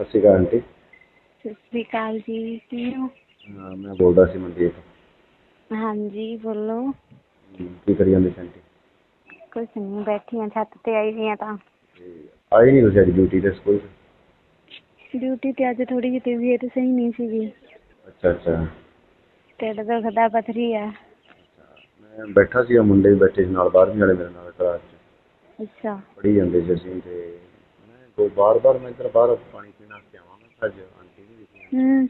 ਸਤਿ ਸ਼੍ਰੀ ਅਕਾਲ ਆਂਟੀ। ਸਤਿ ਸ੍ਰੀ ਅਕਾਲ ਜੀ ਕੀ ਹੋ? ਹਾਂ, ਮੈਂ ਬੋਲਦਾ ਸੀ ਮਨਦੀਪ। ਹਾਂਜੀ ਬੋਲੋ। ਕੀ ਕਰੀ ਜਾਂਦੇ ਸੀ ਆਂਟੀ? ਕੁਛ ਨਹੀਂ ਬੈਠੀ ਹਾਂ ਛੱਤ ਤੇ ਆਈ ਹੋਈ ਹਾਂ ਤਾਂ। ਤੇ ਆਏ ਨਹੀਂ ਤੁਸੀਂ ਅੱਜ ਡਿਊਟੀ ਤੇ ਸਕੂਲ? ਡਿਊਟੀ ਤੇ ਅੱਜ ਥੋੜੀ ਜਿਹੀ ਤਬੀਅਤ ਸਹੀ ਨਹੀਂ ਸੀਗੀ। ਅੱਛਾ ਅੱਛਾ। ਢਿੱਡ ਦੁਖਦਾ ਪਥਰੀ ਆ। ਮੈਂ ਬੈਠਾ ਸੀ ਮੁੰਡੇ ਵੀ ਬੈਠੇ ਸੀ ਨਾਲ ਬਾਹਰਵੀਂ ਵਾਲੇ ਮੇਰੇ ਨਾਲ ਕਲਾਸ 'ਚ। ਅੱਛਾ। ਪੜ੍ਹੀ ਜਾਂਦੇ ਸੀ ਅਸੀਂ ਤੇ ਮੈਂ ਦੋ ਬਾਰ ਬਾਰ ਮੈਂ ਇੱਧਰ ਬਾਹਰ ਪਾਣੀ ਪੀਣ ਵਾਸਤੇ ਆਵਾਂ ਮੈਂ ਅੱਜ ਆਂਟੀ ਨਹੀਂ ਦਿਖੀ ਹੂੰ।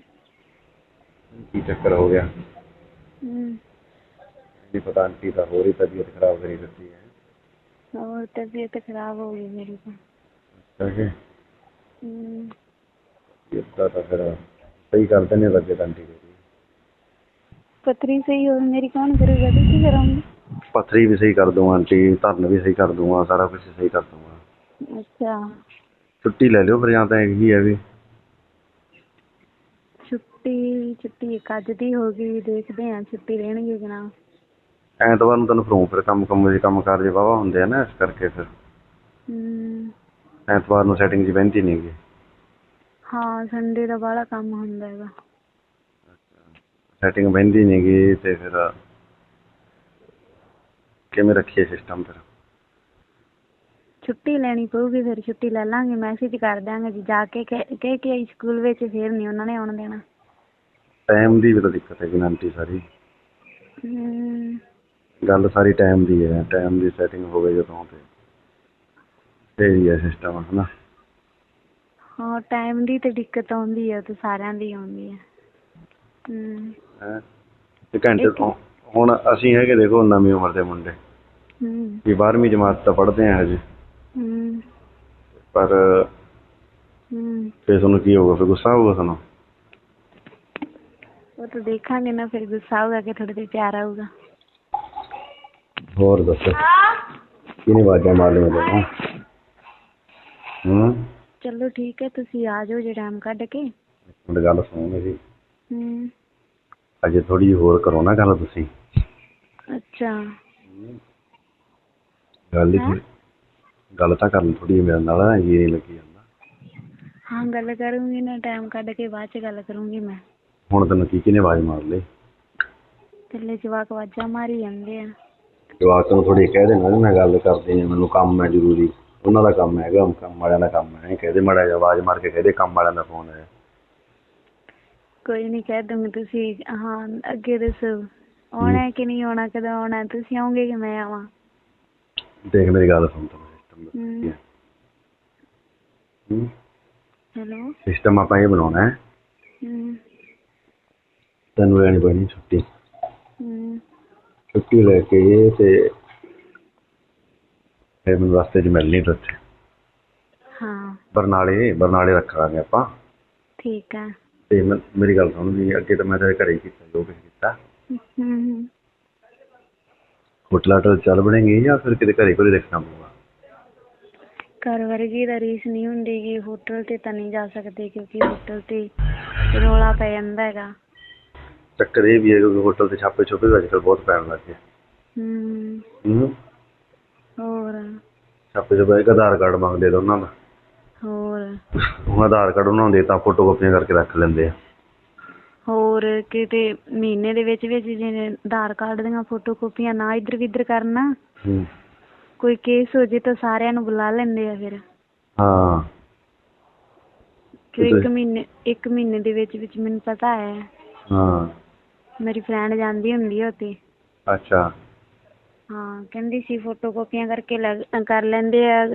ਕੀ ਚੱਕਰ ਹੋ ਗਿਆ? ਹੂੰ। ਨਹੀਂ ਪਤਾ ਆਂਟੀ ਦਾ ਹੋਰ ਹੀ ਤਬੀਅਤ ਖਰਾਬ ਕਰੀ ਦਿੱਤੀ ਹੈ। ਹੋਰ ਤਬੀਅਤ ਖਰਾਬ ਹੋ ਗਈ ਮੇਰੀ ਤਾਂ। ਅੱਛਾ ਕਿ ਹੂੰ। ਇਦਾਂ ਤਾਂ ਫਿਰ ਸਹੀ ਕਰ ਦਿੰਦੇ ਲੱਗੇ ਤਾਂ ਆਂਟੀ ਦੀ ਪਥਰੀ ਸਹੀ ਹੋ ਮੇਰੀ ਕੌਣ ਕਰੇਗਾ? ਤੁਸੀਂ ਕਰੋਗੇ? ਪੱਥਰੀ ਵੀ ਸਹੀ ਕਰ ਦੂੰਗਾ ਆਂਟੀ ਧਰਨ ਵੀ ਸਹੀ ਕਰ ਦੂੰਗਾ ਸਾਰਾ ਕੁਝ ਸਹੀ ਕਰ ਦੂੰਗਾ ਅੱਛਾ। ਛੁੱਟੀ ਲੈ ਲਿਓ ਫਿਰ ਜਾਂ ਤਾਂ ਇਹੀ ਹੈ ਵੀ। ਛੁੱਟੀ ਛੁੱਟੀ ਇੱਕ ਅੱਜ ਦੀ ਹੋ ਗਈ ਦੇਖਦੇ ਹਾਂ ਛੁੱਟੀ ਦੇਣਗੇ ਕਿ ਨਾ। ਐਤਵਾਰ ਨੂੰ ਤੈਨੂੰ ਫਰੂਮ ਫਿਰ ਕੰਮ ਕੰਮ ਦੇ ਕੰਮ ਕਾਰ ਜੇ ਵਾਵਾ ਹੁੰਦੇ ਆ ਨਾ ਇਸ ਕਰਕੇ ਫਿਰ। ਹੂੰ। ਐਤਵਾਰ ਨੂੰ ਸੈਟਿੰਗ ਜੀ ਬਹਿੰਦੀ ਨਹੀਂ ਗੀ ਹਾਂ ਸੰਡੇ ਦਾ ਬਾਹਲਾ ਕੰਮ ਹੁੰਦਾ ਹੈਗਾ। ਸੈਟਿੰਗ ਬਹਿੰਦੀ ਨਹੀਂ ਗੀ ਤੇ ਫਿਰ ਕਿਵੇਂ ਰੱਖੀਏ ਸਿਸਟਮ ਫਿਰ? ਛੁੱਟੀ ਲੈਣੀ ਪਊਗੀ ਫਿਰ ਛੁੱਟੀ ਲੈ ਲਾਂਗੇ ਮੈਸੇਜ ਕਰ ਦਿਆਂਗੇ ਜੀ ਜਾ ਕੇ ਕਹਿ ਕਹਿ ਕੇ ਆਈ ਸਕੂਲ ਵਿੱਚ ਫਿਰ ਨਹੀਂ ਉਹਨਾਂ ਨੇ ਆਉਣ ਦੇਣਾ। ਟਾਈਮ ਦੀ ਵੀ ਤਾਂ ਦਿੱਕਤ ਹੈ ਆਂਟੀ ਸਾਰੀ। ਹਮ, ਗੱਲ ਸਾਰੀ ਟਾਈਮ ਦੀ ਹੈ ਟਾਈਮ ਦੀ ਸੈਟਿੰਗ ਹੋਵੇ ਜਦੋਂ ਤੇ। ਤੇ ਹੀ ਹੈ ਸਿਸਟਮ ਹਨਾ। ਹਾਂ ਟਾਈਮ ਦੀ ਤੇ ਦਿੱਕਤ ਆਉਂਦੀ ਹੈ ਤੇ ਸਾਰਿਆਂ ਦੀ ਆਉਂਦੀ ਹੈ। ਹਮ, ਹੈਂ? ਤੇ ਘੰਟੇ ਤੋਂ ਹੁਣ ਅਸੀਂ ਹੈਗੇ ਦੇਖੋ ਨਵੀਂ ਉਮਰ ਦੇ ਮੁੰਡੇ। ਹਮ, ਵੀ 12ਵੀਂ ਜਮਾਤ ਤਾਂ ਪੜ੍ਹਦੇ ਆ ਹਜੇ। ਪਰ ਹਮ, ਫਿਰ ਤੁਹਾਨੂੰ ਕੀ ਹੋਊਗਾ? ਫਿਰ ਗੁੱਸਾ ਆਊਗਾ ਤੁਹਾਨੂੰ? ਉਹ ਤਾਂ ਦੇਖਾਂਗੇ ਨਾ ਫਿਰ ਗੁੱਸਾ ਆਊਗਾ ਕਿ ਥੋੜੇ ਤੇ ਪਿਆਰ ਆਊਗਾ। ਹੋਰ ਦੱਸੋ। ਕਿਹਨੇ ਆਵਾਜ਼ਾਂ ਮਾਰ ਲਈਆਂ ਤੈਨੂੰ? ਹੂੰ। ਚਲੋ ਠੀਕ ਹੈ ਤੁਸੀਂ ਆ ਜਾਓ ਜੇ ਟਾਈਮ ਕੱਢ ਕੇ। ਤੁਹਾਡੀ ਗੱਲ ਸੁਣੋ ਮੇਰੀ। ਹਮ, ਅਜੇ ਥੋੜੀ ਜਿਹੀ ਹੋਰ ਕਰੋ ਨਾ ਗੱਲ ਤੁਸੀਂ। ਅੱਛਾ। ਗੱਲ ਹੀ ਹੈਂ? ਗੱਲ ਤਾਂ ਕਰਨ ਥੋੜੀ ਮੇਰੇ ਨਾਲ ਜੀ ਨਹੀਂ ਲੱਗੀ ਜਾਂਦਾ। ਹਾਂ ਗੱਲ ਕਰੂੰਗੀ ਨਾ ਟਾਈਮ ਕੱਢ ਕੇ ਬਾਅਦ ਚ ਗੱਲ ਕਰੂੰਗੀ ਮੈਂ। ਹੁਣ ਤੈਨੂੰ ਕੀ ਕਿਹਨੇ ਆਵਾਜ਼ ਮਾਰ ਲਈ? ਥੱਲੇ ਜਵਾਕ ਆਵਾਜ਼ਾਂ ਮਾਰੀ ਜਾਂਦੇ ਆ। ਜਵਾਕ ਨੂੰ ਥੋੜੀ ਕਹਿ ਦੇਣਾ ਵੀ ਮੈਂ ਗੱਲ ਕਰਦੀ ਹਾਂ ਮੈਨੂੰ ਕੰਮ ਹੈ ਜ਼ਰੂਰੀ। ਉਹਨਾਂ ਦਾ ਕੰਮ ਹੈਗਾ ਕੰਮ ਵਾਲਿਆਂ ਦਾ ਕੰਮ ਹੈ। ਕਹਦੇ ਮਾੜਾ ਜਿਹਾ ਆਵਾਜ਼ ਮਾਰ ਕੇ ਕਹਦੇ ਕੰਮ ਵਾਲਿਆਂ ਦਾ ਫੋਨ ਹੈ। ਕੋਈ ਨਹੀਂ ਕਹਿ ਦੂੰਗੀ ਤੁਸੀਂ ਹਾਂ ਅੱਗੇ ਦੱਸੋ। ਆਉਣਾ ਹੈ ਕਿ ਨਹੀਂ ਆਉਣਾ ਕਦੋਂ ਆਉਣਾ ਤੁਸੀਂ ਆਓਗੇ ਕਿ ਮੈਂ ਆਵਾਂ? ਦੇਖ ਮੇਰੀ ਗੱਲ ਸੁਣ ਤੈਨੂੰ ਹਮ। ਸਿਸਟਮ ਹੂੰ। ਹੈਲੋ। ਸਿਸਟਮ ਆਪਾਂ ਇਹ ਬਣਾਉਣਾ ਹੈ। ਹਮ ਤੈਨੂੰ ਲੈਣੀ ਪੈਣੀ ਛੁੱਟੀ। ਹਮ ਛੁੱਟੀ ਲੈ ਕੇ ਤੇ ਫਿਰ ਮੈਨੂੰ ਰਸਤੇ 'ਚ ਮਿਲਣੀ ਤੇ ਉੱਥੇ ਹਾਂ। ਬਰਨਾਲੇ ਬਰਨਾਲੇ ਰੱਖਾਂਗੇ ਆਪਾਂ। ਠੀਕ ਆ ਤੇ ਮੈਂ- ਮੇਰੀ ਗੱਲ ਸੁਣ ਵੀ ਅੱਗੇ ਤਾਂ ਮੈਂ ਤੇਰੇ ਘਰੇ ਹੀ ਕੀਤਾ ਜੋ ਕੁਛ ਕੀਤਾ। ਹਮ ਹਮ ਹੋਟਲ ਆਟਲ ਚੱਲ ਬਣੇਗੀ ਜਾਂ ਫਿਰ ਕਿਤੇ ਘਰੇ ਕੋਲੇ ਦੇਖਣਾ ਪਊਗਾ? ਘਰ ਵਰਗੀ ਦਾ ਰੀਸ ਨਹੀਂ ਹੁੰਦੀ ਗੀ। ਹੋਟਲ ਤੇ ਤਾਂ ਨਹੀਂ ਜਾ ਸਕਦੇ ਕਿਉਂਕਿ ਹੋਟਲ ਤੇ ਰੌਲਾ ਪੈ ਜਾਂਦਾ ਹੈਗਾ। ਚੱਕਰ ਇਹ ਵੀ ਹੈ ਕਿ ਹੋਟਲ ਤੇ ਛਾਪੇ ਛੋਪੇ ਵੀ ਅੱਜ ਕੱਲ੍ਹ ਬਹੁਤ ਪੈਣ ਲੱਗ ਗਏ। ਹੂੰ। ਹੋਰ? ਛਾਪੇ ਛੋਪੇ ਇੱਕ ਆਧਾਰ ਕਾਰਡ ਮੰਗਦੇ ਤਾਂ ਉਹਨਾਂ ਦਾ। ਹੋਰ? ਉਹ ਆਧਾਰ ਕਾਰਡ ਉਹਨਾਂ ਦੇ ਤਾਂ ਫੋਟੋ ਕਾਪੀਆਂ ਕਰਕੇ ਰੱਖ ਲੈਂਦੇ ਆ। ਹੋਰ ਕਿਤੇ ਮਹੀਨੇ ਦੇ ਵਿੱਚ ਵਿੱਚ ਜਿਵੇਂ ਆਧਾਰ ਕਾਰਡ ਦੀਆਂ ਫੋਟੋ ਕਾਪੀਆਂ ਨਾ ਇੱਧਰ ਕਿੱਧਰ ਕਰਨਾ। ਹੂੰ। ਕੋਈ ਕੇਸ ਹੋ ਜੇ ਤਾਂ ਸਾਰਿਆਂ ਨੂੰ ਬੁਲਾ ਲੈਂਦੇ ਆ ਫਿਰ। ਹਾਂ। ਕਿ ਇੱਕ ਮਹੀਨੇ ਇੱਕ ਮਹੀਨੇ ਦੇ ਵਿੱਚ ਵਿੱਚ ਮੈਨੂੰ ਪਤਾ ਹੈ। ਹਾਂ। ਮੇਰੀ ਫਰੈਂਡ ਜਾਂਦੀ ਹੁੰਦੀ ਆ ਉੱਥੇ। ਅੱਛਾ। ਹਾਂ ਕਹਿੰਦੀ ਸੀ ਫੋਟੋ ਕਾਪੀਆਂ ਕਰਕੇ ਲੈ- ਕਰ ਲੈਂਦੇ ਆ।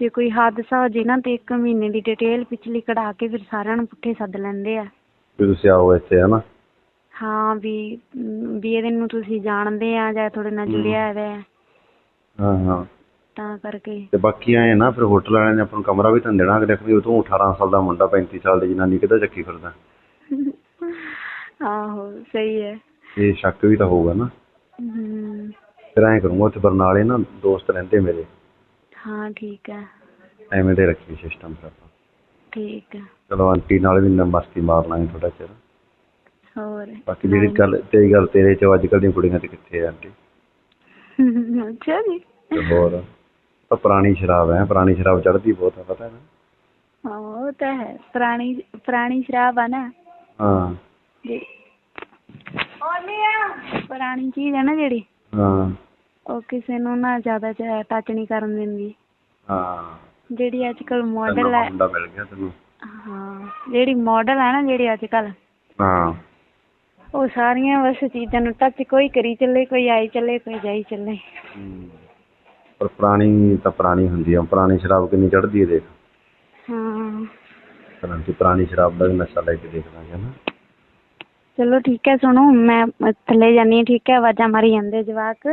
ਜੇ ਕੋਈ ਹਾਦਸਾ ਹੋ ਜੇ ਨਾ ਤੇ ਇੱਕ ਮਹੀਨੇ ਦੀ ਡਿਟੇਲ ਪਿਛਲੀ ਕਢਾ ਕੇ ਫਿਰ ਸਾਰਿਆਂ ਨੂੰ ਪੁੱਠੇ ਸੱਦ ਲੈਂਦੇ ਆ। ਵੀ ਤੁਸੀਂ ਆਓ ਇੱਥੇ ਹਨਾ? ਹਾਂ ਵੀ ਅਮ, ਵੀ ਇਹਦੇ ਨੂੰ ਤੁਸੀਂ ਜਾਣਦੇ ਆ ਜਾਂ ਤੁਹਾਡੇ ਨਾਲ। ਜੁੜਿਆ ਹੈਗਾ ਹੈ, ਹਾਂ ਹਾਂ। ਤਾਂ ਕਰਕੇ। ਤੇ ਬਾਕੀ ਆਏ ਨਾ ਫਿਰ ਹੋਟਲ ਵਾਲਿਆਂ ਨੇ ਆਪਾਂ ਨੂੰ ਕਮਰਾ ਵੀ ਤਾਂ ਦੇਣਾ ਅਗਲੇ ਵੀ ਤੂੰ 18 ਸਾਲ ਦਾ ਮੁੰਡਾ 35 ਸਾਲ ਦੀ ਜਨਾਨੀ ਕਿੱਦਾਂ ਚੱਕੀ ਫਿਰਦਾ? ਆਹੋ ਸਹੀ ਹੈ ਇਹ ਸ਼ੱਕ ਵੀ ਤਾਂ ਹੋਊਗਾ ਨਾ। ਹਮ, ਫਿਰ ਐਂ ਕਰੂੰਗਾ ਉੱਥੇ ਬਰਨਾਲੇ ਨਾ ਦੋਸਤ ਰਹਿੰਦੇ ਮੇਰੇ। ਹਾਂ ਠੀਕ ਹੈ ਐਵੇਂ ਦੇ ਰੱਖੀ ਸਿਸਟਮ ਫਿਰ ਆਪਾਂ। ਠੀਕ ਹੈ ਚਲੋ ਆਂਟੀ ਨਾਲ ਵੀ ਨਾ ਮਸਤੀ ਮਾਰ ਲਾਂਗੇ ਥੋੜਾ ਚਿਰ। ਹੋਰ। ਬਾਕੀ ਜਿਹੜੀ ਗੱਲ ਤੇਰੀ ਗੱਲ ਤੇਰੇ ਚ ਅੱਜ ਕੱਲ੍ਹ ਦੀਆਂ ਕੁੜੀਆਂ ਤੇ ਕਿੱਥੇ ਆ ਆਂਟੀ? ਅੱਛਾ ਜੀ ਤੇ ਹੋਰ? ਤਾਂ ਪੁਰਾਣੀ ਸ਼ਰਾਬ ਹੈ ਪੁਰਾਣੀ ਸ਼ਰਾਬ ਚੜ੍ਹਦੀ ਬਹੁਤ ਹੈ ਪਤਾ ਹੈ ਨਾ? ਹਾਂ ਉਹ ਤਾਂ ਹੈ। ਪੁਰਾਣੀ ਪੁਰਾਣੀ ਸ਼ਰਾਬ ਆ ਨਾ। ਹਾਂ। ਜੀ। ਪੁਰਾਣੀ ਚੀਜ਼ ਹੈ ਨਾ ਜਿਹੜੀ? ਹਾਂ। ਉਹ ਕਿਸੇ ਨੂੰ ਨਾ ਜ਼ਿਆਦਾ ਟੱਚ ਨਹੀਂ ਕਰਨ ਦਿੰਦੀ। ਹਾਂ। ਜਿਹੜੀ ਅੱਜ ਕੱਲ ਮਾਡਲ ਹੈ। ਮੁੰਡਾ ਮਿਲ ਗਿਆ ਤੈਨੂੰ। ਹਾਂ। ਜਿਹੜੀ ਮਾਡਲ ਹੈ ਨਾ ਜਿਹੜੀ ਅੱਜ ਕੱਲ ਹਾਂ। ਉਹ ਸਾਰੀਆਂ ਬਸ ਚੀਜ਼ਾਂ ਨੂੰ ਟੱਚ ਕੋਈ ਕਰੀ ਚੱਲੇ ਕੋਈ ਆਈ ਚੱਲੇ ਕੋਈ ਜਾਈ ਚੱਲੇ। ਪਰ ਪੁਰਾਣੀ ਤਾਂ ਪੁਰਾਣੀ ਹੁੰਦੀ ਆ ਪੁਰਾਣੀ ਸ਼ਰਾਬ ਕਿੰਨੀ ਚੜਦੀ ਹੈ ਦੇਖ। ਹਾਂ। ਪੁਰਾਣੀ ਸ਼ਰਾਬ ਦਾ ਵੀ ਨਸ਼ਾ ਲੈ ਕੇ ਦੇਖ ਲਾਂਗੇ ਨਾ। ਚਲੋ ਠੀਕ ਹੈ ਸੁਣੋ ਮੈਂ ਥੱਲੇ ਜਾਨੀ ਠੀਕ ਹੈ ਆਵਾਜ਼ਾਂ ਮਾਰੀ ਜਾਂਦੇ ਜਵਾਕ।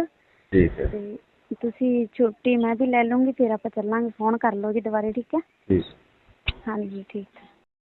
ਠੀਕ ਹੈ। ਤੇ ਤੁਸੀਂ ਛੁੱਟੀ ਮੈਂ ਵੀ ਲੈ ਲੂੰਗੀ ਫਿਰ ਆਪਾਂ ਚੱਲਾਂਗੇ ਫੋਨ ਕਰ ਲਓ ਜੀ ਦੁਬਾਰੇ ਠੀਕ ਹੈ? ਠੀਕ। ਹਾਂਜੀ ਠੀਕ ਹੈ।